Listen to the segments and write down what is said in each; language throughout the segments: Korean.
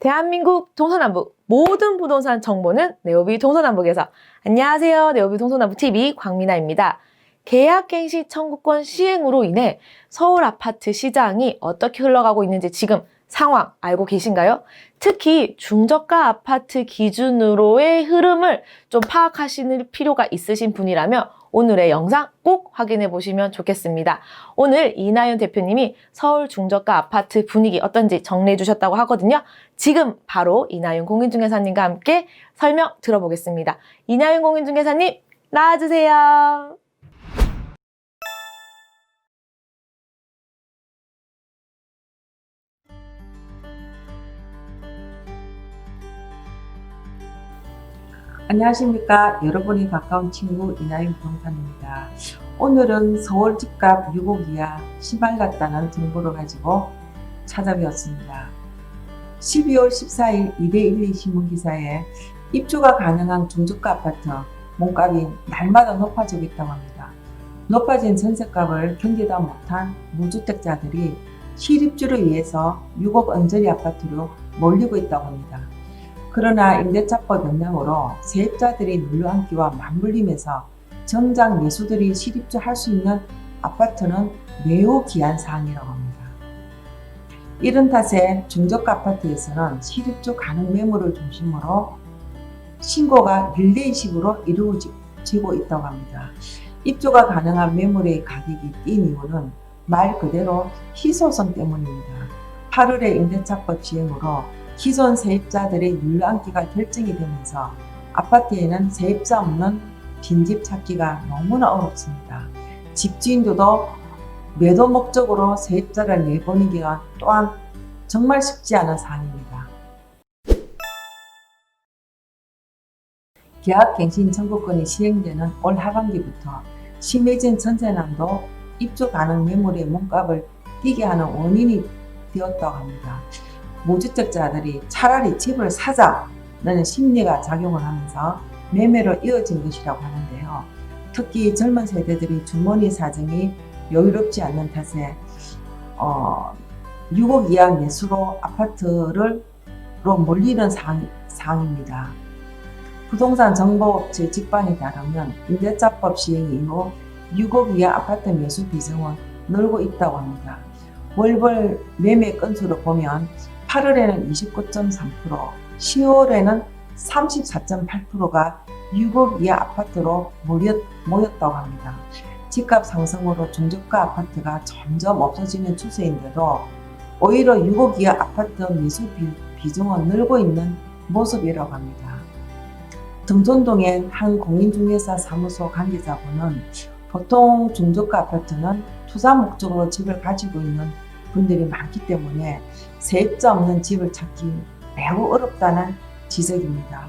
대한민국 동서남북 모든 부동산 정보는 네오비 동서남북에서 안녕하세요. 네오비 동서남북 TV 광민아입니다. 계약갱시 청구권 시행으로 인해 서울 아파트 시장이 어떻게 흘러가고 있는지 지금 상황 알고 계신가요? 특히 중저가 아파트 기준으로의 흐름을 좀 파악하시는 필요가 있으신 분이라면 오늘의 영상 꼭 확인해 보시면 좋겠습니다. 오늘 이나윤 대표님이 서울 중저가 아파트 분위기 어떤지 정리해 주셨다고 하거든요. 지금 바로 이나윤 공인중개사님과 함께 설명 들어보겠습니다. 이나윤 공인중개사님 나와주세요. 안녕하십니까. 여러분이 가까운 친구 이나윤 부동산입니다. 오늘은 서울 집값 6억 이하 신발 같다는 정보를 가지고 찾아뵈었습니다. 12월 14일 2대12 신문기사에 입주가 가능한 중저가 아파트 몸값이 날마다 높아지고 있다고 합니다. 높아진 전세값을 견디다 못한 무주택자들이 실입주를 위해서 6억 언저리 아파트로 몰리고 있다고 합니다. 그러나 임대차법 영향으로 세입자들이 눌러앉기와 맞물리면서 정작 매수들이 실입주 할 수 있는 아파트는 매우 귀한 사항이라고 합니다. 이런 탓에 중저가 아파트에서는 실입주 가능 매물을 중심으로 신고가 릴레이식으로 이루어지고 있다고 합니다. 입주가 가능한 매물의 가격이 뛴 이유는 말 그대로 희소성 때문입니다. 8월에 임대차법 시행으로 기존 세입자들의 눌러앉기가 결정이 되면서 아파트에는 세입자 없는 빈집 찾기가 너무나 어렵습니다. 집주인들도 매도 목적으로 세입자를 내보내기가 또한 정말 쉽지 않은 사안입니다. 계약갱신 청구권이 시행되는 올 하반기부터 심해진 전세난도 입주 가능 매물의 몸값을 뛰게 하는 원인이 되었다고 합니다. 무주택자들이 차라리 집을 사자는 심리가 작용을 하면서 매매로 이어진 것이라고 하는데요. 특히 젊은 세대들이 주머니 사정이 여유롭지 않는 탓에 어, 6억 이하 매수로 아파트를 로 몰리는 상황, 상황입니다. 부동산 정보업체 직방에 따르면 임대차법 시행 이후 6억 이하 아파트 매수 비중은 늘고 있다고 합니다. 월별 매매 건수로 보면 8월에는 29.3%, 10월에는 34.8%가 6억 이하 아파트로 모였, 모였다고 합니다. 집값 상승으로 중저가 아파트가 점점 없어지는 추세인데도 오히려 6억 이하 아파트 비, 비중은 늘고 있는 모습이라고 합니다. 등촌동의 한 공인중개사 사무소 관계자분은 보통 중저가 아파트는 투자 목적으로 집을 가지고 있는 분들이 많기 때문에 세입자 없는 집을 찾기 매우 어렵다는 지적입니다.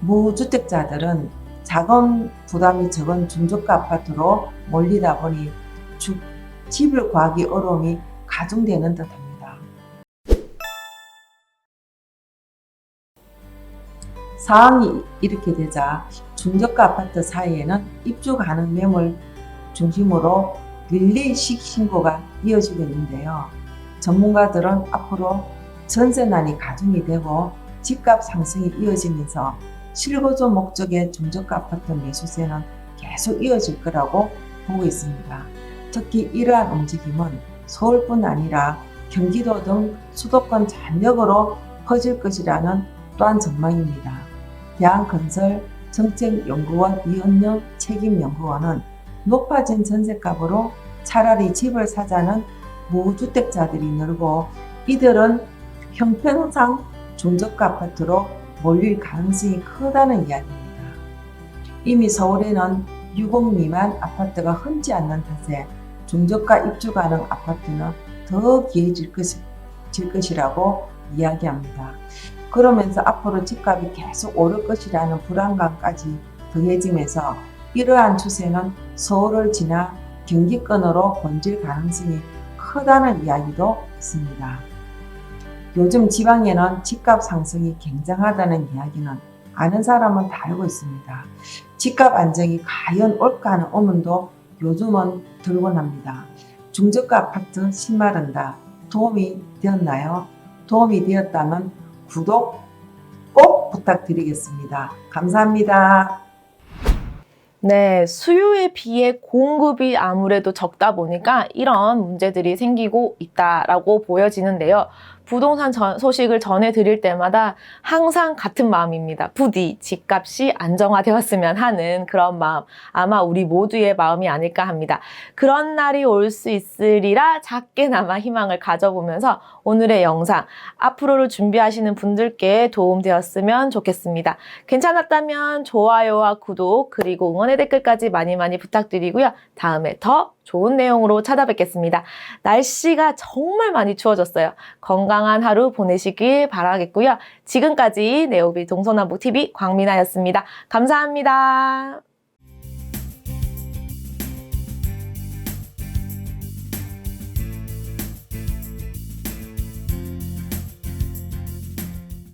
무주택자들은 자금 부담이 적은 중저가 아파트로 몰리다 보니 주, 집을 구하기 어려움이 가중되는 듯합니다. 상황이 이렇게 되자 중저가 아파트 사이에는 입주 가능 매물 중심으로 릴레이식 신고가 이어지고 있는데요. 전문가들은 앞으로 전세난이 가중이 되고 집값 상승이 이어지면서 실거주 목적의 중저가 아파트 매수세는 계속 이어질 거라고 보고 있습니다. 특히 이러한 움직임은 서울뿐 아니라 경기도 등 수도권 전역으로 퍼질 것이라는 또한 전망입니다. 대한건설 정책연구원 이은영 책임연구원은 높아진 전세값으로 차라리 집을 사자는 무주택자들이 늘고 이들은 형편상 중저가 아파트로 몰릴 가능성이 크다는 이야기입니다. 이미 서울에는 6억 미만 아파트가 흔치 않는 탓에 중저가 입주 가능 아파트는 더 귀해질 것이, 질 것이라고 이야기합니다. 그러면서 앞으로 집값이 계속 오를 것이라는 불안감까지 더해지면서 이러한 추세는 서울을 지나 경기권으로 번질 가능성이 크다는 이야기도 있습니다. 요즘 지방에는 집값 상승이 굉장하다는 이야기는 아는 사람은 다 알고 있습니다. 집값 안정이 과연 올까 하는 의문도 요즘은 들곤 합니다. 중저가 아파트 신마른다 도움이 되었나요? 도움이 되었다면 구독 꼭 부탁드리겠습니다. 감사합니다. 네, 수요에 비해 공급이 아무래도 적다 보니까 이런 문제들이 생기고 있다라고 보여지는데요. 부동산 전- 소식을 전해드릴 때마다 항상 같은 마음입니다. 부디 집값이 안정화되었으면 하는 그런 마음. 아마 우리 모두의 마음이 아닐까 합니다. 그런 날이 올 수 있으리라 작게나마 희망을 가져보면서 오늘의 영상, 앞으로를 준비하시는 분들께 도움되었으면 좋겠습니다. 괜찮았다면 좋아요와 구독, 그리고 응원의 댓글까지 많이 많이 부탁드리고요. 다음에 더 좋은 내용으로 찾아뵙겠습니다. 날씨가 정말 많이 추워졌어요. 건강한 하루 보내시길 바라겠고요. 지금까지 네오비 동서남북 TV 광민아였습니다. 감사합니다.